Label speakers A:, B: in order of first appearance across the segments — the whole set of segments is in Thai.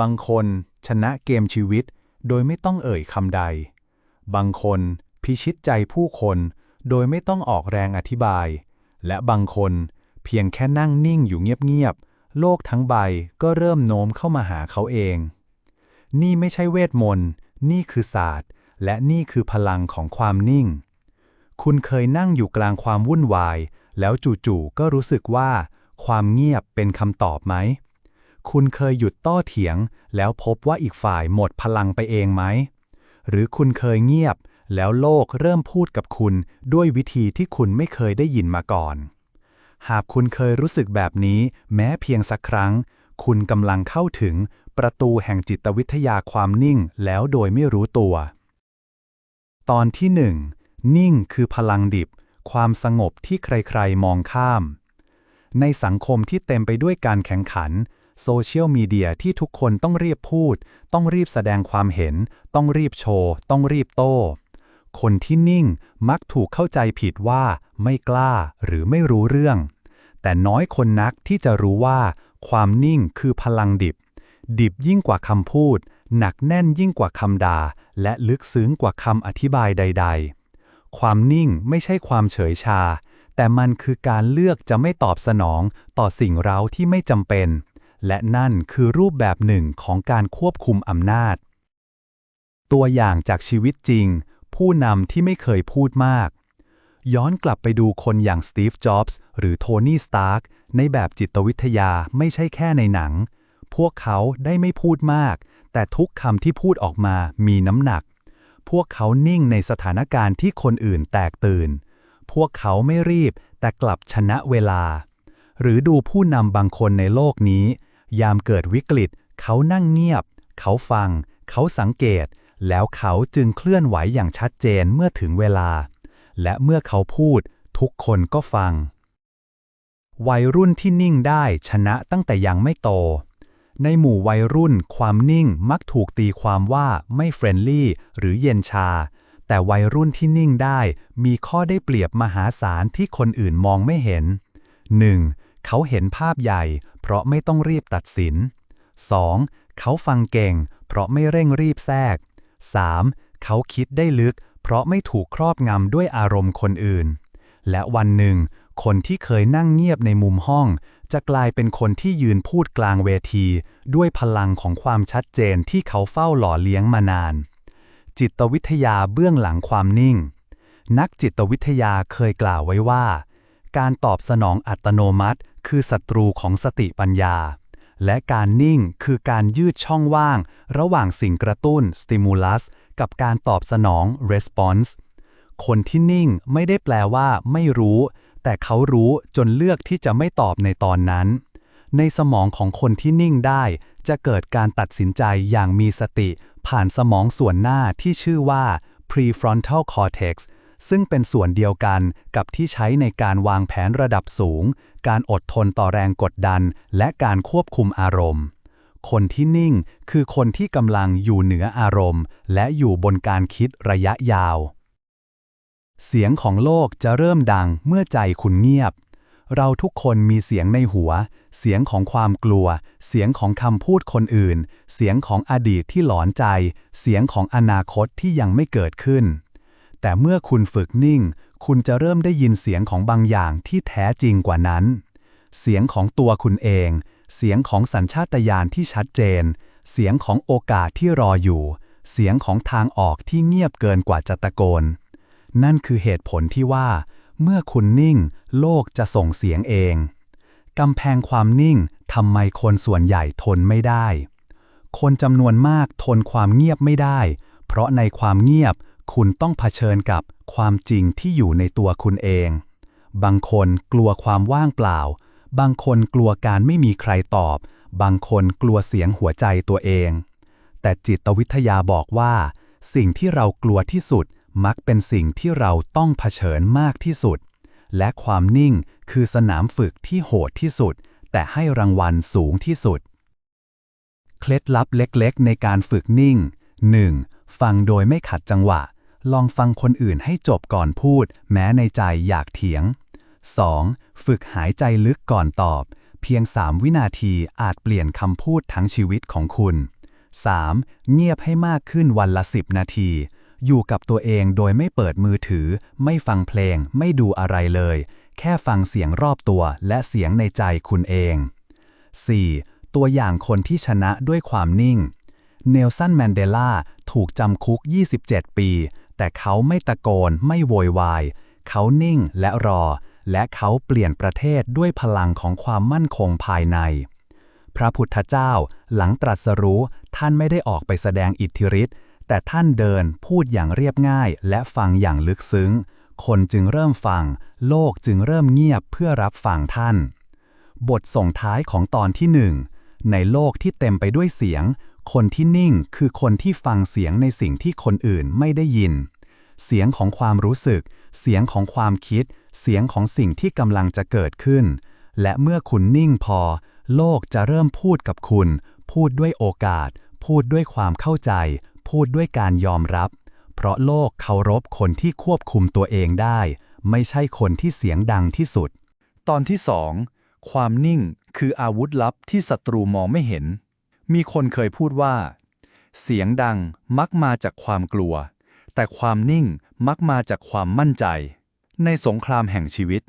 A: บางคนชนะเกมชีวิต โดยไม่ต้องเอ่ยคำใด บางคนพิชิตใจผู้คนโดยไม่ต้องออกแรงอธิบาย และบางคนเพียงแค่นั่งนิ่งอยู่เงียบๆ โลกทั้งใบก็เริ่มโน้มเข้ามาหาเขาเอง นี่ไม่ใช่เวทมนต์ นี่คือศาสตร์ และนี่คือพลังของความนิ่ง คุณเคยนั่งอยู่กลางความวุ่นวาย แล้วจู่ๆก็รู้สึกว่า ความเงียบเป็นคำตอบไหม คุณเคยหยุดโต้เถียง แล้วพบว่าอีกฝ่ายหมดพลังไปเองไหม หรือคุณเคยเงียบ แล้วโลกเริ่มพูดกับคุณด้วยวิธีที่คุณไม่เคยได้ยินมาก่อน หากคุณเคยรู้สึกแบบนี้แม้เพียงสักครั้ง คุณกำลังเข้าถึงประตูแห่งจิตวิทยาความนิ่งแล้วโดยไม่รู้ตัว ตอนที่หนึ่งนิ่งคือพลังดิบ ความสงบที่ใครๆมองข้าม ในสังคมที่เต็มไปด้วยการแข่งขัน โซเชียลมีเดียที่ทุกคนต้องรีบพูด ต้องรีบแสดงความเห็น ต้องรีบโชว์ ต้องรีบโต้ คนที่นิ่งมักถูกเข้าใจผิดว่าไม่กล้าหรือไม่รู้เรื่อง แต่น้อยคนนักที่จะรู้ว่า ความนิ่งคือพลังดิบ ดิบยิ่งกว่าคำพูด หนักแน่นยิ่งกว่าคำด่า และลึกซึ้งกว่าคำอธิบายใด ๆ ความนิ่งไม่ใช่ความเฉยชาแต่มันคือการเลือกจะไม่ตอบสนองต่อสิ่งเร้าที่ไม่จำเป็น และนั่นคือรูปแบบหนึ่งของการควบคุมอำนาจ ตัวอย่างจากชีวิตจริง ผู้นำที่ไม่เคยพูดมาก ย้อนกลับไปดูคนอย่างสตีฟ จ็อบส์ หรือโทนี่ สตาร์ก ในแบบจิตวิทยาไม่ใช่แค่ในหนัง พวกเขาได้ไม่พูดมาก แต่ทุกคำที่พูดออกมามีน้ำหนัก พวกเขานิ่งในสถานการณ์ที่คนอื่นแตกตื่น พวกเขาไม่รีบแต่กลับชนะเวลา หรือดูผู้นำบางคนในโลกนี้ ยามเกิดวิกฤต เขานั่งเงียบ เขาฟัง เขาสังเกต แล้วเขาจึงเคลื่อนไหวอย่างชัดเจนเมื่อถึงเวลา และเมื่อเขาพูด ทุกคนก็ฟัง วัยรุ่นที่นิ่งได้ชนะตั้งแต่ยังไม่โต ในหมู่วัยรุ่นความนิ่งมักถูกตีความว่าไม่เฟรนลี่หรือเย็นชา แต่วัยรุ่นที่นิ่งได้มีข้อได้เปรียบมหาศาลที่คนอื่นมองไม่เห็น 1. เขาเห็นภาพใหญ่ เพราะไม่ต้องรีบตัดสิน 2. เขาฟังเก่ง เพราะไม่เร่งรีบแทรก 3. เขาคิดได้ลึก เพราะไม่ถูกครอบงำด้วยอารมณ์คนอื่น และวันหนึ่ง คนที่เคยนั่งเงียบในมุมห้อง จะกลายเป็นคนที่ยืนพูดกลางเวที ด้วยพลังของความชัดเจนที่เขาเฝ้าหล่อเลี้ยงมานาน จิตวิทยาเบื้องหลังความนิ่ง นักจิตวิทยาเคยกล่าวไว้ว่า การตอบสนองอัตโนมัติ คือศัตรูของสติปัญญา และการนิ่งคือการยืดช่องว่าง ระหว่างสิ่งกระตุ้น stimulus กับการตอบสนอง response คนที่นิ่งไม่ได้แปลว่าไม่รู้ แต่เขารู้จนเลือกที่จะไม่ตอบในตอนนั้น ในสมองของคนที่นิ่งได้ จะเกิดการตัดสินใจอย่างมีสติ ผ่านสมองส่วนหน้าที่ชื่อว่า prefrontal cortex ซึ่งเป็นส่วนเดียวกันกับที่ใช้ในการวางแผนระดับสูง การอดทนต่อแรงกดดัน และการควบคุมอารมณ์ คนที่นิ่งคือคนที่กำลังอยู่เหนืออารมณ์ และอยู่บนการคิดระยะยาว เสียงของโลกจะเริ่มดังเมื่อใจคุณเงียบ เราทุกคนมีเสียงในหัว เสียงของความกลัว เสียงของคำพูดคนอื่น เสียงของอดีตที่หลอนใจ เสียงของอนาคตที่ยังไม่เกิดขึ้น แต่เมื่อคุณฝึกนิ่ง คุณจะเริ่มได้ยินเสียงของบางอย่างที่แท้จริงกว่านั้น เสียงของตัวคุณเอง เสียงของสัญชาตญาณที่ชัดเจน เสียงของโอกาสที่รออยู่ เสียงของทางออกที่เงียบเกินกว่าจะตะโกน นั่นคือเหตุผลที่ว่า เมื่อคุณนิ่ง โลกจะส่งเสียงเองกำแพงความนิ่งทำไมคนส่วนใหญ่ทนไม่ได้ คนจำนวนมากทนความเงียบไม่ได้ เพราะในความเงียบ คุณต้องเผชิญกับความจริงที่อยู่ในตัวคุณเอง บางคนกลัวความว่างเปล่า บางคนกลัวการไม่มีใครตอบ บางคนกลัวเสียงหัวใจตัวเอง แต่จิตวิทยาบอกว่า สิ่งที่เรากลัวที่สุดมักเป็นสิ่งที่เราต้องเผชิญมากที่สุด และความนิ่งคือสนามฝึกที่โหดที่สุด แต่ให้รางวัลสูงที่สุด เคล็ดลับเล็กๆ ในการฝึกนิ่ง 1. ฟังโดยไม่ขัดจังหวะ ลองฟังคนอื่นให้จบก่อนพูด แม้ในใจอยากเถียง 2. ฝึกหายใจลึกก่อนตอบ เพียง 3 วินาทีอาจเปลี่ยนคำพูดทั้งชีวิตของคุณ 3. เงียบให้มากขึ้นวันละ 10 นาที อยู่กับตัวเองโดยไม่เปิดมือถือ ไม่ฟังเพลง ไม่ดูอะไรเลย แค่ฟังเสียงรอบตัวและเสียงในใจคุณเอง 4. ตัวอย่างคนที่ชนะด้วยความนิ่ง เนลสันแมนเดลาถูกจำคุก 27 ปี แต่เขาไม่ตะโกนไม่โวยวาย เขานิ่งและรอ และเขาเปลี่ยนประเทศด้วยพลังของความมั่นคงภายใน พระพุทธเจ้าหลังตรัสรู้ท่านไม่ได้ออกไปแสดงอิทธิฤทธิ์แต่ท่านเดินพูดอย่างเรียบง่าย และฟังอย่างลึกซึ้ง คนจึงเริ่มฟัง โลกจึงเริ่มเงียบเพื่อรับฟังท่าน บทส่งท้ายของตอนที่หนึ่งในโลกที่เต็มไปด้วยเสียง คนที่นิ่งคือคนที่ฟังเสียงในสิ่งที่คนอื่นไม่ได้ยิน เสียงของความรู้สึก เสียงของความคิด เสียงของสิ่งที่กำลังจะเกิดขึ้น และเมื่อคุณนิ่งพอ โลกจะเริ่มพูดกับคุณ พูดด้วยโอกาส พูดด้วยความเข้าใจ พูดด้วยการยอมรับ เพราะโลกเคารพคนที่ควบคุมตัวเองได้ ไม่ใช่คนที่เสียงดังที่สุด
B: ตอนที่สองความนิ่งคืออาวุธลับที่ศัตรูมองไม่เห็น มีคนเคยพูดว่า เสียงดังมักมาจากความกลัว แต่ความนิ่งมักมาจากความมั่นใจ ในสงครามแห่งชีวิต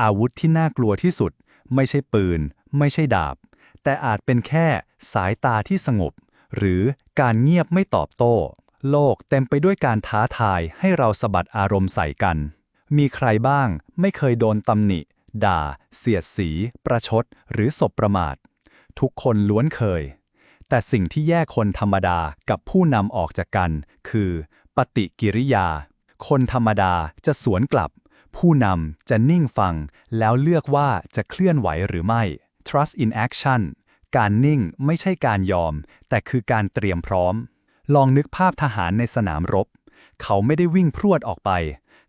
B: อาวุธที่น่ากลัวที่สุด ไม่ใช่ปืน ไม่ใช่ดาบ แต่อาจเป็นแค่สายตาที่สงบ หรือการเงียบไม่ตอบโต้ โลกเต็มไปด้วยการท้าทายให้เราสะบัดอารมณ์ใส่กัน มีใครบ้างไม่เคยโดนตำหนิ ด่า เสียดสี ประชด หรือสบประมาท ทุกคนล้วนเคย แต่สิ่งที่แยกคนธรรมดากับผู้นำออกจากกัน คือ ปฏิกิริยา คนธรรมดาจะสวนกลับ ผู้นำจะนิ่งฟัง แล้วเลือกว่าจะเคลื่อนไหวหรือไม่ trust in action การนิ่งไม่ใช่การยอม แต่คือการเตรียมพร้อม ลองนึกภาพทหารในสนามรบ เขาไม่ได้วิ่งพรวดออกไป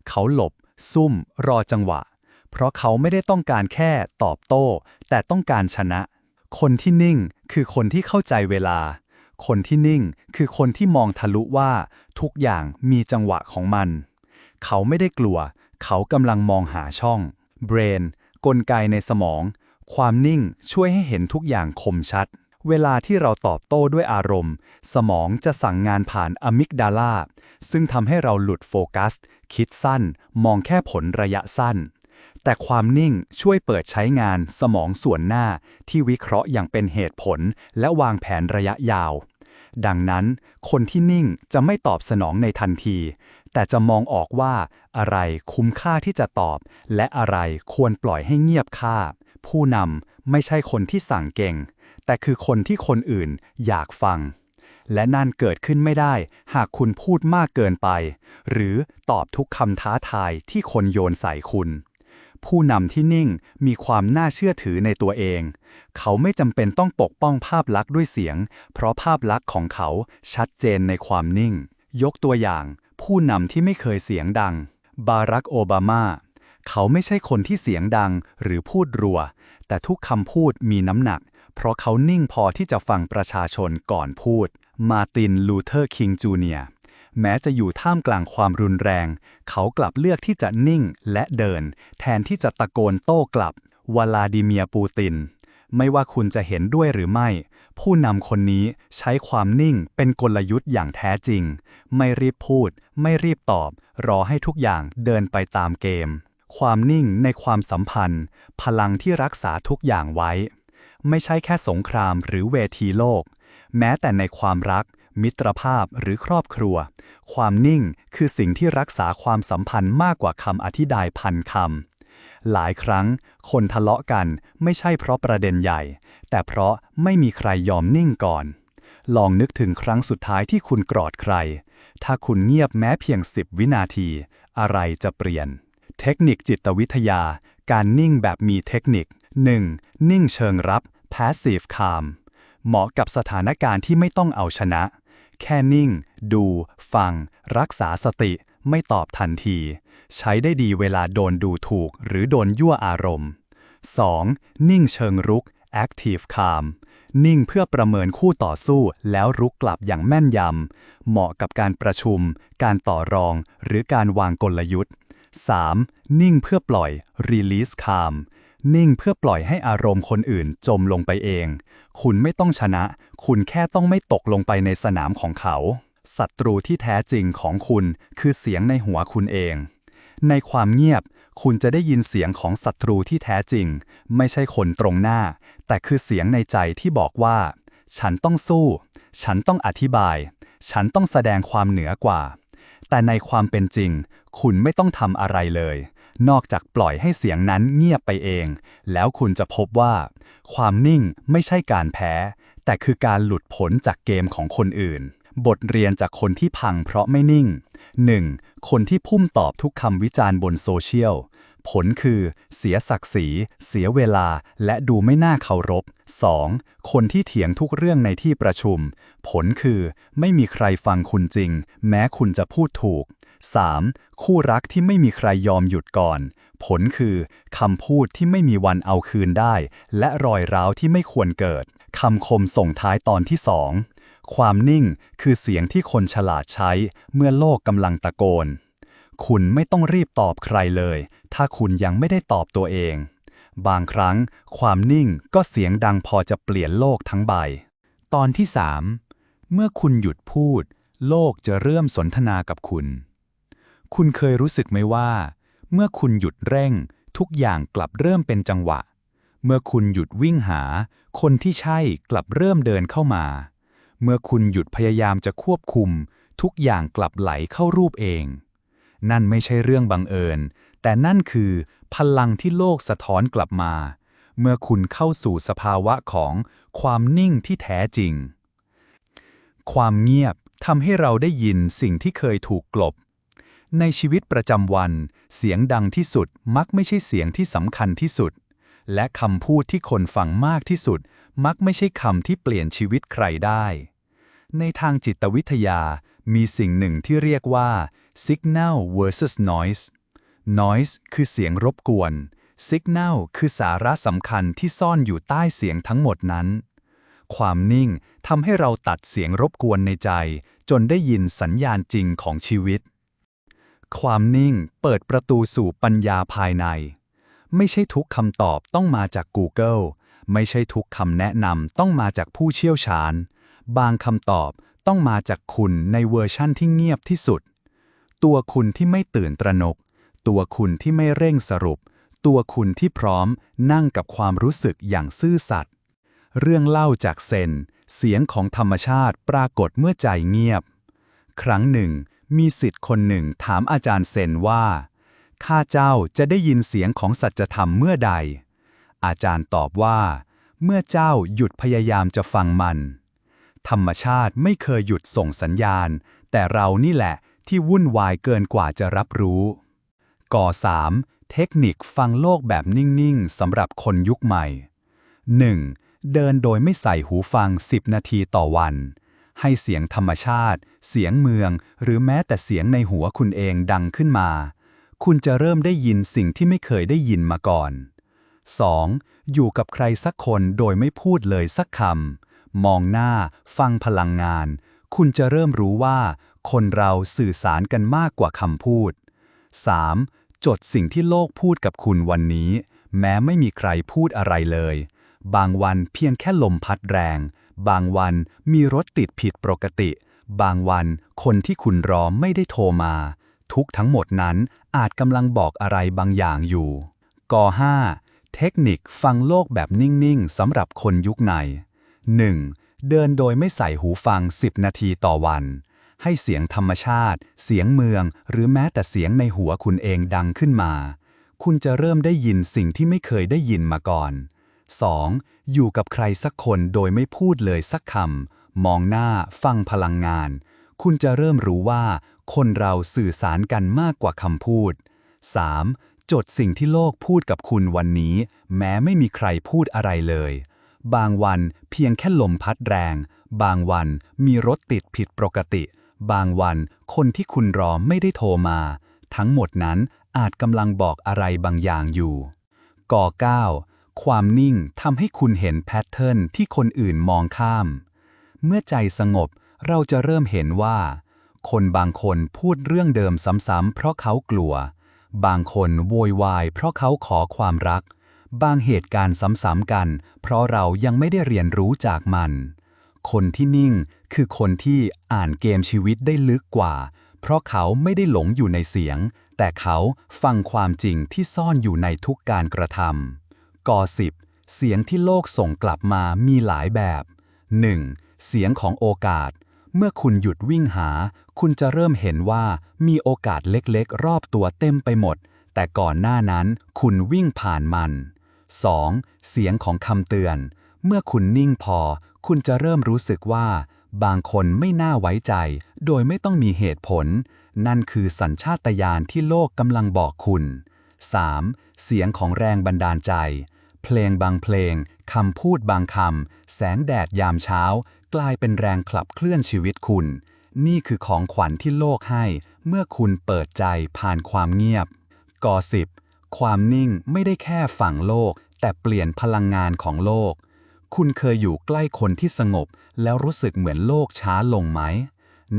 B: เขาหลบ ซุ่ม รอจังหวะ เพราะเขาไม่ได้ต้องการแค่ตอบโต้ แต่ต้องการชนะ คนที่นิ่งคือคนที่เข้าใจเวลา คนที่นิ่งคือคนที่มองทะลุว่าทุกอย่างมีจังหวะของมัน เขาไม่ได้กลัว เขากำลังมองหาช่อง brain กลไกในสมอง ความนิ่งช่วยให้เห็นทุกอย่างคมชัด เวลาที่เราตอบโต้ด้วยอารมณ์ สมองจะสั่งงานผ่านอะมิกดาลาซึ่งทำให้เราหลุดโฟกัส คิดสั้น มองแค่ผลระยะสั้น แต่ความนิ่งช่วยเปิดใช้งานสมองส่วนหน้าที่วิเคราะห์อย่างเป็นเหตุผล และวางแผนระยะยาว ดังนั้น คนที่นิ่งจะไม่ตอบสนองในทันที แต่จะมองออกว่า อะไรคุ้มค่าที่จะตอบ และอะไรควรปล่อยให้เงียบค่า ผู้นำไม่ใช่คนที่สั่งเก่ง แต่คือคนที่คนอื่นอยากฟังและนั่นเกิดขึ้นไม่ได้ หากคุณพูดมากเกินไป หรือตอบทุกคำท้าทายที่คนโยนใส่คุณ ผู้นำที่นิ่งมีความน่าเชื่อถือในตัวเอง เขาไม่จำเป็นต้องปกป้องภาพลักษณ์ด้วยเสียง เพราะภาพลักษณ์ของเขาชัดเจนในความนิ่ง ยกตัวอย่าง ผู้นำที่ไม่เคยเสียงดัง บารักโอบามา เขาไม่ใช่คนที่เสียงดังหรือพูดรัว แต่ทุกคำพูดมีน้ำหนัก เพราะเขานิ่งพอที่จะฟังประชาชนก่อนพูด มาติน ลูเทอร์ คิง จูเนียร์ แม้จะอยู่ท่ามกลางความรุนแรง เขากลับเลือกที่จะนิ่งและเดิน แทนที่จะตะโกนโต้กลับ วลาดิเมียปูติน ไม่ว่าคุณจะเห็นด้วยหรือไม่ ผู้นำคนนี้ใช้ความนิ่งเป็นกลยุทธ์อย่างแท้จริง ไม่รีบพูด ไม่รีบตอบ รอให้ทุกอย่างเดินไปตามเกม ความนิ่งในความสัมพันธ์ พลังที่รักษาทุกอย่างไว้ ไม่ใช่แค่สงครามหรือเวทีโลก แม้แต่ในความรัก มิตรภาพหรือครอบครัว ความนิ่งคือสิ่งที่รักษาความสัมพันธ์มากกว่าคำอธิบายพันคำหลายครั้ง คนทะเลาะกันไม่ใช่เพราะประเด็นใหญ่ แต่เพราะไม่มีใครยอมนิ่งก่อน ลองนึกถึงครั้งสุดท้ายที่คุณกรอดใคร ถ้าคุณเงียบแม้เพียง10วินาที อะไรจะเปลี่ยน เทคนิคจิตวิทยา การนิ่งแบบมีเทคนิค 1. นิ่งเชิงรับ passive calm เหมาะกับสถานการณ์ที่ไม่ต้องเอาชนะ แค่นิ่ง ดู ฟัง รักษาสติ ไม่ตอบทันที ใช้ได้ดีเวลาโดนดูถูก หรือโดนยั่วอารมณ์ 2. นิ่งเชิงรุก active calm นิ่งเพื่อประเมินคู่ต่อสู้แล้วรุกกลับอย่างแม่นยำ เหมาะกับการประชุม การต่อรอง หรือการวางกลยุทธ์ 3. นิ่งเพื่อปล่อย release calm นิ่งเพื่อปล่อยให้อารมณ์คนอื่นจมลงไปเอง คุณไม่ต้องชนะ คุณแค่ต้องไม่ตกลงไปในสนามของเขา ศัตรูที่แท้จริงของคุณคือเสียงในหัวคุณเอง ในความเงียบ คุณจะได้ยินเสียงของศัตรูที่แท้จริง ไม่ใช่คนตรงหน้า แต่คือเสียงในใจที่บอกว่า ฉันต้องสู้ ฉันต้องอธิบาย ฉันต้องแสดงความเหนือกว่า แต่ในความเป็นจริง คุณไม่ต้องทำอะไรเลย นอกจากปล่อยให้เสียงนั้นเงียบไปเอง แล้วคุณจะพบว่า ความนิ่งไม่ใช่การแพ้ แต่คือการหลุดพ้นจากเกมของคนอื่น บทเรียนจากคนที่พังเพราะไม่นิ่ง 1. คนที่พุ่มตอบทุกคำวิจารณ์บนโซเชียล ผลคือ เสียศักดิ์ศรี เสียเวลา และดูไม่น่าเคารพ 2. คนที่เถียงทุกเรื่องในที่ประชุม ผลคือ ไม่มีใครฟังคุณจริง แม้คุณจะพูดถูก 3. คู่รักที่ไม่มีใครยอมหยุดก่อน ผลคือคำพูดที่ไม่มีวันเอาคืนได้ และรอยร้าวที่ไม่ควรเกิดคำคมส่งท้ายตอนที่สองความนิ่งคือเสียงที่คนฉลาดใช้เมื่อโลกกำลังตะโกน คุณไม่ต้องรีบตอบใครเลย ถ้าคุณยังไม่ได้ตอบตัวเอง บางครั้ง ความนิ่งก็เสียงดังพอจะเปลี่ยนโลกทั้งใบ
A: ตอนที่3เมื่อคุณหยุดพูด โลกจะเริ่มสนทนากับคุณ คุณเคยรู้สึกไหมว่า เมื่อคุณหยุดเร่ง ทุกอย่างกลับเริ่มเป็นจังหวะ เมื่อคุณหยุดวิ่งหา คนที่ใช่กลับเริ่มเดินเข้ามา เมื่อคุณหยุดพยายามจะควบคุม ทุกอย่างกลับไหลเข้ารูปเอง นั่นไม่ใช่เรื่องบังเอิญ แต่นั่นคือพลังที่โลกสะท้อนกลับมา เมื่อคุณเข้าสู่สภาวะของความนิ่งที่แท้จริง ความเงียบทำให้เราได้ยินสิ่งที่เคยถูกกลบ ในชีวิตประจำวัน เสียงดังที่สุดมักไม่ใช่เสียงที่สำคัญที่สุด และคำพูดที่คนฟังมากที่สุด มักไม่ใช่คำที่เปลี่ยนชีวิตใครได้ ในทางจิตวิทยา มีสิ่งหนึ่งที่เรียกว่า signal versus noise noise คือเสียงรบกวน signal คือสาระสำคัญที่ซ่อนอยู่ใต้เสียงทั้งหมดนั้น ความนิ่งทำให้เราตัดเสียงรบกวนในใจ จนได้ยินสัญญาณจริงของชีวิต ความนิ่งเปิดประตูสู่ปัญญาภายใน ไม่ใช่ทุกคำตอบต้องมาจาก Google ไม่ใช่ทุกคำแนะนำต้องมาจากผู้เชี่ยวชาญ บางคำตอบต้องมาจากคุณในเวอร์ชั่นที่เงียบที่สุด ตัวคุณที่ไม่ตื่นตระหนก ตัวคุณที่ไม่เร่งสรุป ตัวคุณที่พร้อมนั่งกับความรู้สึกอย่างซื่อสัตย์เรื่องเล่าจากเซน เสียงของธรรมชาติปรากฏเมื่อใจเงียบ ครั้งหนึ่ง มีสิทธิ์คนหนึ่งถามอาจารย์เซนว่า ข้าเจ้าจะได้ยินเสียงของสัจธรรมเมื่อใด อาจารย์ตอบว่า เมื่อเจ้าหยุดพยายามจะฟังมัน ธรรมชาติไม่เคยหยุดส่งสัญญาณ แต่เรานี่แหละที่วุ่นวายเกินกว่าจะรับรู้ก่อ 3 เทคนิคฟังโลกแบบนิ่ง ๆ สำหรับคนยุคใหม่ 1. เดินโดยไม่ใส่หูฟัง 10 นาทีต่อวัน ให้เสียงธรรมชาติ เสียงเมือง หรือแม้แต่เสียงในหัวคุณเองดังขึ้นมา คุณจะเริ่มได้ยินสิ่งที่ไม่เคยได้ยินมาก่อน 2. อยู่กับใครสักคนโดยไม่พูดเลยสักคำ มองหน้า ฟังพลังงาน คุณจะเริ่มรู้ว่า คนเราสื่อสารกันมากกว่าคำพูด 3. จดสิ่งที่โลกพูดกับคุณวันนี้ แม้ไม่มีใครพูดอะไรเลย บางวันเพียงแค่ลมพัดแรง บางวันมีรถติดผิดปกติ บางวันคนที่คุณรอไม่ได้โทรมา ทุกทั้งหมดนั้นอาจกำลังบอกอะไรบางอย่างอยู่ก5เทคนิคฟังโลกแบบนิ่ง ๆ สำหรับคนยุคใน 1. เดินโดยไม่ใส่หูฟัง 10 นาทีต่อวัน ให้เสียงธรรมชาติ เสียงเมือง หรือแม้แต่เสียงในหัวคุณเองดังขึ้นมา คุณจะเริ่มได้ยินสิ่งที่ไม่เคยได้ยินมาก่อน 2. อยู่กับใครสักคนโดยไม่พูดเลยสักคำ มองหน้า ฟังพลังงาน คุณจะเริ่มรู้ว่า คนเราสื่อสารกันมากกว่าคำพูด 3. จดสิ่งที่โลกพูดกับคุณวันนี้ แม้ไม่มีใครพูดอะไรเลย บางวันเพียงแค่ลมพัดแรง บางวันมีรถติดผิดปกติ บางวันคนที่คุณรอไม่ได้โทรมา ทั้งหมดนั้นอาจกำลังบอกอะไรบางอย่างอยู่ก่อ9 ความนิ่งทำให้คุณเห็นแพทเทิร์นที่คนอื่นมองข้าม เมื่อใจสงบเราจะเริ่มเห็นว่า คนบางคนพูดเรื่องเดิมซ้ำๆเพราะเขากลัว บางคนโวยวายเพราะเขาขอความรัก
B: บางเหตุการณ์ซ้ำๆกัน เพราะเรายังไม่ได้เรียนรู้จากมัน คนที่นิ่งคือคนที่อ่านเกมชีวิตได้ลึกกว่า เพราะเขาไม่ได้หลงอยู่ในเสียง แต่เขาฟังความจริงที่ซ่อนอยู่ในทุกการกระทำ กสิบเสียงที่โลกส่งกลับมามีหลายแบบ 1. เสียงของโอกาส เมื่อคุณหยุดวิ่งหา คุณจะเริ่มเห็นว่ามีโอกาสเล็กๆ รอบตัวเต็มไปหมด แต่ก่อนหน้านั้นคุณวิ่งผ่านมัน 2. เสียงของคำเตือน เมื่อคุณนิ่งพอ คุณจะเริ่มรู้สึกว่า บางคนไม่น่าไว้ใจ โดยไม่ต้องมีเหตุผล นั่นคือสัญชาตญาณที่โลกกำลังบอกคุณ 3. เสียงของแรงบันดาลใจ เพลงบางเพลง คำพูดบางคำ แสงแดดยามเช้า กลายเป็นแรงขับเคลื่อนชีวิตคุณ นี่คือของขวัญที่โลกให้ เมื่อคุณเปิดใจผ่านความเงียบกอสิบความนิ่งไม่ได้แค่ฝังโลก แต่เปลี่ยนพลังงานของโลก คุณเคยอยู่ใกล้คนที่สงบ แล้วรู้สึกเหมือนโลกช้าลงไหม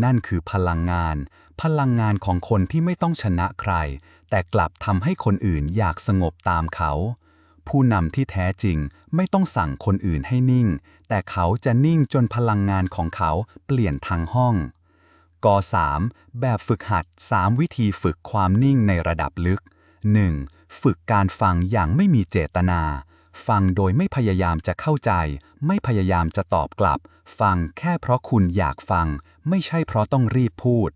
B: นั่นคือพลังงาน พลังงานของคนที่ไม่ต้องชนะใคร แต่กลับทำให้คนอื่นอยากสงบตามเขา ผู้นำที่แท้จริงไม่ต้องสั่งคนอื่นให้นิ่ง แต่เขาจะนิ่งจนพลังงานของเขาเปลี่ยนทางห้องก3แบบฝึกหัด 3 วิธีฝึกความนิ่งในระดับลึก 1. ฝึกการฟังอย่างไม่มีเจตนา ฟังโดยไม่พยายามจะเข้าใจ ไม่พยายามจะตอบกลับ ฟังแค่เพราะคุณอยากฟัง ไม่ใช่เพราะต้องรีบพูด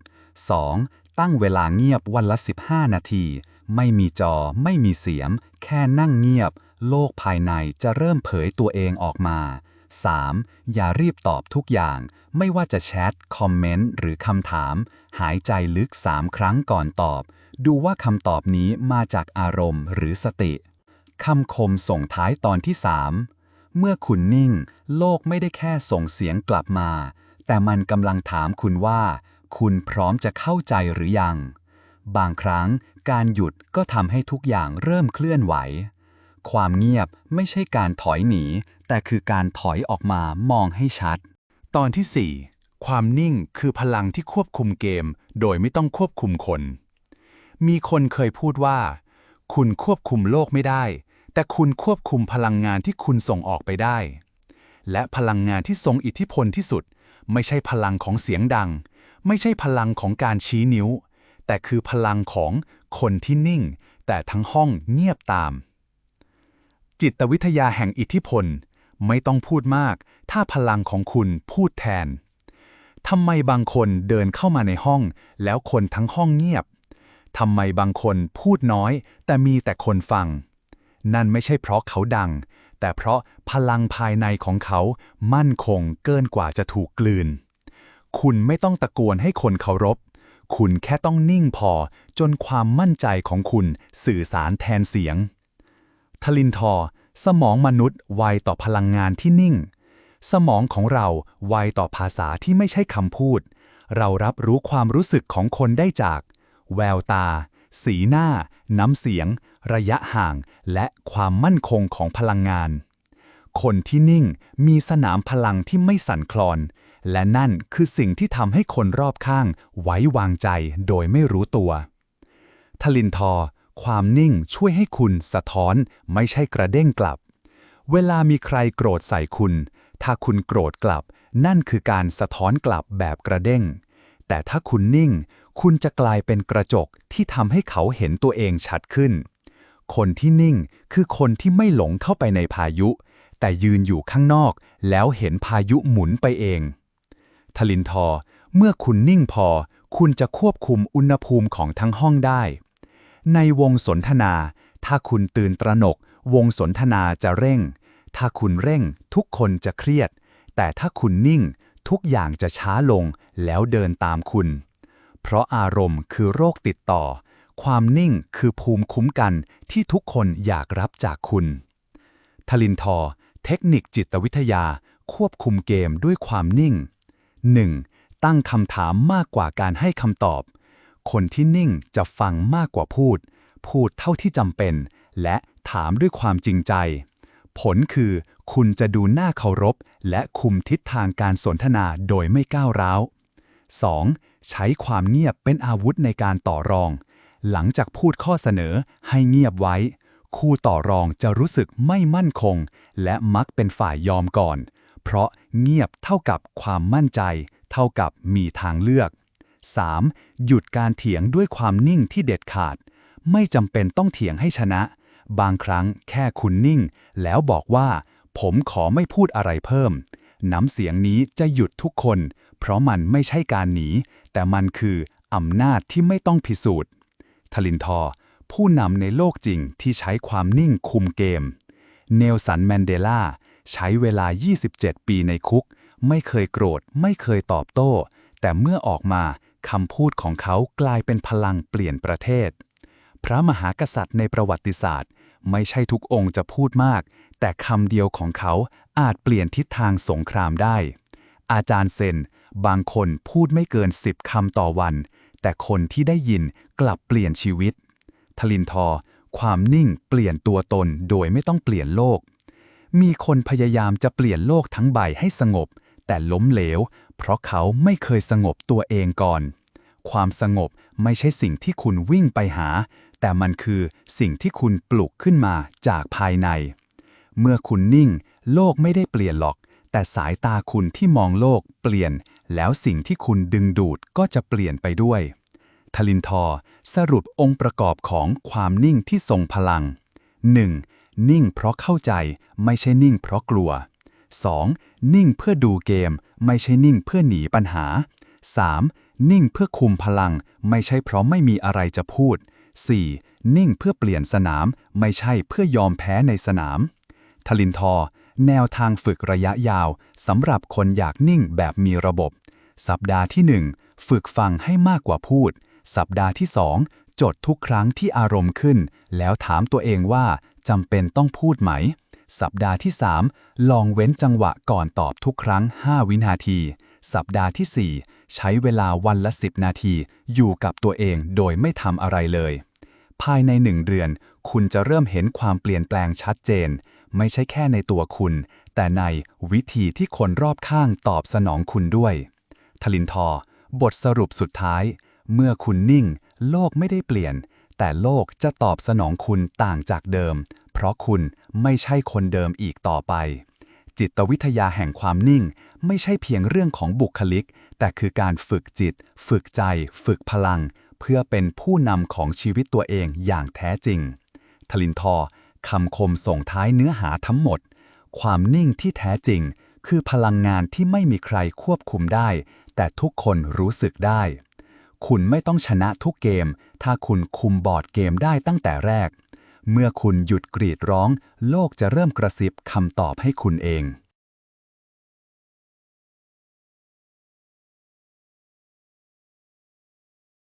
B: 2. ตั้งเวลาเงียบวันละ 15 นาที ไม่มีจอ ไม่มีเสียง แค่นั่งเงียบ โลกภายในจะเริ่มเผยตัวเองออกมา 3. อย่ารีบตอบทุกอย่าง ไม่ว่าจะแชท คอมเมนต์ หรือคำถาม หายใจลึก 3 ครั้งก่อนตอบ ดูว่าคำตอบนี้มาจากอารมณ์หรือสติ คำคมส่งท้ายตอนที่ 3 เมื่อคุณนิ่ง โลกไม่ได้แค่ส่งเสียงกลับมา แต่มันกำลังถามคุณว่า คุณพร้อมจะเข้าใจหรือยัง บางครั้งการหยุดก็ทำให้ทุกอย่างเริ่มเคลื่อนไหว ความเงียบไม่ใช่การถอยหนี แต่คือการถอยออกมามองให้ชัด
A: ตอนที่ 4 ความนิ่งคือพลังที่ควบคุมเกม โดยไม่ต้องควบคุมคน มีคนเคยพูดว่า คุณควบคุมโลกไม่ได้ แต่คุณควบคุมพลังงานที่คุณส่งออกไปได้ และพลังงานที่ทรงอิทธิพลที่สุด ไม่ใช่พลังของเสียงดัง ไม่ใช่พลังของการชี้นิ้ว แต่คือพลังของคนที่นิ่ง แต่ทั้งห้องเงียบตาม จิตวิทยาแห่งอิทธิพล ไม่ต้องพูดมาก ถ้าพลังของคุณพูดแทนทำไมบางคนเดินเข้ามาในห้อง แล้วคนทั้งห้องเงียบทำไมบางคนพูดน้อย แต่มีแต่คนฟัง นั่นไม่ใช่เพราะเขาดัง แต่เพราะพลังภายในของเขามั่นคงเกินกว่าจะถูกกลืน คุณไม่ต้องตะโกนให้คนเคารพ คุณแค่ต้องนิ่งพอจนความมั่นใจของคุณสื่อสารแทนเสียง ทลินทอ สมองมนุษย์ไวต่อพลังงานที่นิ่ง สมองของเราไวต่อภาษาที่ไม่ใช่คำพูด เรารับรู้ความรู้สึกของคนได้จาก แววตา สีหน้า น้ำเสียง ระยะห่าง และความมั่นคงของพลังงาน คนที่นิ่งมีสนามพลังที่ไม่สั่นคลอน และนั่นคือสิ่งที่ทำให้คนรอบข้าง ไว้วางใจโดยไม่รู้ตัว ทลินทอ ความนิ่งช่วยให้คุณสะท้อนไม่ใช่กระเด้งกลับ เวลามีใครโกรธใส่คุณ ถ้าคุณโกรธกลับ นั่นคือการสะท้อนกลับแบบกระเด้ง แต่ถ้าคุณนิ่ง คุณจะกลายเป็นกระจกที่ทำให้เขาเห็นตัวเองชัดขึ้น คนที่นิ่งคือคนที่ไม่หลงเข้าไปในพายุแต่ยืนอยู่ข้างนอกแล้วเห็นพายุหมุนไปเอง ทลินทอ เมื่อคุณนิ่งพอ คุณจะควบคุมอุณหภูมิของทั้งห้องได้ ในวงสนทนา ถ้าคุณตื่นตระหนก วงสนทนาจะเร่ง ถ้าคุณเร่ง ทุกคนจะเครียด แต่ถ้าคุณนิ่ง ทุกอย่างจะช้าลงแล้วเดินตามคุณ เพราะอารมณ์คือโรคติดต่อ ความนิ่งคือภูมิคุ้มกันที่ทุกคนอยากรับจากคุณ ทลินทอ เทคนิคจิตวิทยาควบคุมเกมด้วยความนิ่ง 1. ตั้งคำถามมากกว่าการให้คำตอบ คนที่นิ่งจะฟังมากกว่าพูด พูดเท่าที่จำเป็น และถามด้วยความจริงใจ ผลคือ คุณจะดูน่าเคารพ และคุมทิศทางการสนทนาโดยไม่ก้าวร้าว 2. ใช้ความเงียบเป็นอาวุธในการต่อรอง หลังจากพูดข้อเสนอให้เงียบไว้
B: คู่ต่อรองจะรู้สึกไม่มั่นคง และมักเป็นฝ่ายยอมก่อน เพราะเงียบเท่ากับความมั่นใจ เท่ากับมีทางเลือก 3. หยุดการเถียงด้วยความนิ่งที่เด็ดขาด ไม่จำเป็นต้องเถียงให้ชนะ บางครั้งแค่คุณนิ่ง แล้วบอกว่า ผมขอไม่พูดอะไรเพิ่ม น้ำเสียงนี้จะหยุดทุกคน เพราะมันไม่ใช่การหนี แต่มันคืออำนาจที่ไม่ต้องพิสูจน์ทลินทอผู้นำในโลกจริงที่ใช้ความนิ่งคุมเกม เนลสันแมนเดลา ใช้เวลา 27 ปีในคุก ไม่เคยโกรธ ไม่เคยตอบโต้ แต่เมื่อออกมาคำพูดของเขากลายเป็นพลังเปลี่ยนประเทศ พระมหากษัตริย์ในประวัติศาสตร์ ไม่ใช่ทุกองค์จะพูดมาก แต่คำเดียวของเขาอาจเปลี่ยนทิศทางสงครามได้ อาจารย์เซน บางคนพูดไม่เกินสิบคำต่อวัน แต่คนที่ได้ยินกลับเปลี่ยนชีวิต ทลินทอ ความนิ่งเปลี่ยนตัวตนโดยไม่ต้องเปลี่ยนโลก มีคนพยายามจะเปลี่ยนโลกทั้งใบให้สงบ แต่ล้มเหลว เพราะเขาไม่เคยสงบตัวเองก่อน ความสงบไม่ใช่สิ่งที่คุณวิ่งไปหา แต่มันคือสิ่งที่คุณปลุกขึ้นมาจากภายใน เมื่อคุณนิ่ง โลกไม่ได้เปลี่ยนหรอก แต่สายตาคุณที่มองโลกเปลี่ยน แล้วสิ่งที่คุณดึงดูดก็จะเปลี่ยนไปด้วยทลินทอสรุปองค์ประกอบของความนิ่งที่ทรงพลัง 1. นิ่งเพราะเข้าใจ ไม่ใช่นิ่งเพราะกลัว 2. นิ่งเพื่อดูเกม ไม่ใช่นิ่งเพื่อหนีปัญหา 3. นิ่งเพื่อคุมพลัง ไม่ใช่เพราะไม่มีอะไรจะพูด 4. นิ่งเพื่อเปลี่ยนสนาม ไม่ใช่เพื่อยอมแพ้ในสนาม ทลินทอ แนวทางฝึกระยะยาวสำหรับคนอยากนิ่งแบบมีระบบ สัปดาห์ที่ 1 ฝึกฟังให้มากกว่าพูด สัปดาห์ที่ 2 จดทุกครั้งที่อารมณ์ขึ้น แล้วถามตัวเองว่า จำเป็นต้องพูดไหม สัปดาห์ที่ 3 ลองเว้นจังหวะก่อนตอบทุกครั้ง 5 วินาที สัปดาห์ที่ 4 ใช้เวลาวันละ 10 นาที อยู่กับตัวเองโดยไม่ทำอะไรเลย ภายในหนึ่งเดือน คุณจะเริ่มเห็นความเปลี่ยนแปลงชัดเจน ไม่ใช่แค่ในตัวคุณ แต่ในวิธีที่คนรอบข้างตอบสนองคุณด้วย ทลินทอบทสรุปสุดท้าย เมื่อคุณนิ่ง โลกไม่ได้เปลี่ยน แต่โลกจะตอบสนองคุณต่างจากเดิม เพราะคุณไม่ใช่คนเดิมอีกต่อไป จิตวิทยาแห่งความนิ่ง ไม่ใช่เพียงเรื่องของบุคลิก แต่คือการฝึกจิต ฝึกใจ ฝึกพลัง เพื่อเป็นผู้นำของชีวิตตัวเองอย่างแท้จริง ทลินทอร์คำคมส่งท้ายเนื้อหาทั้งหมด ความนิ่งที่แท้จริง คือพลังงานที่ไม่มีใครควบคุมได้ แต่ทุกคนรู้สึกได้ คุณไม่ต้องชนะทุกเกม ถ้าคุณคุมบอร์ดเกมได้ตั้งแต่แรก เมื่อคุณหยุดกรีดร้อง โลกจะเริ่มกระซิบคำตอบให้คุณเอง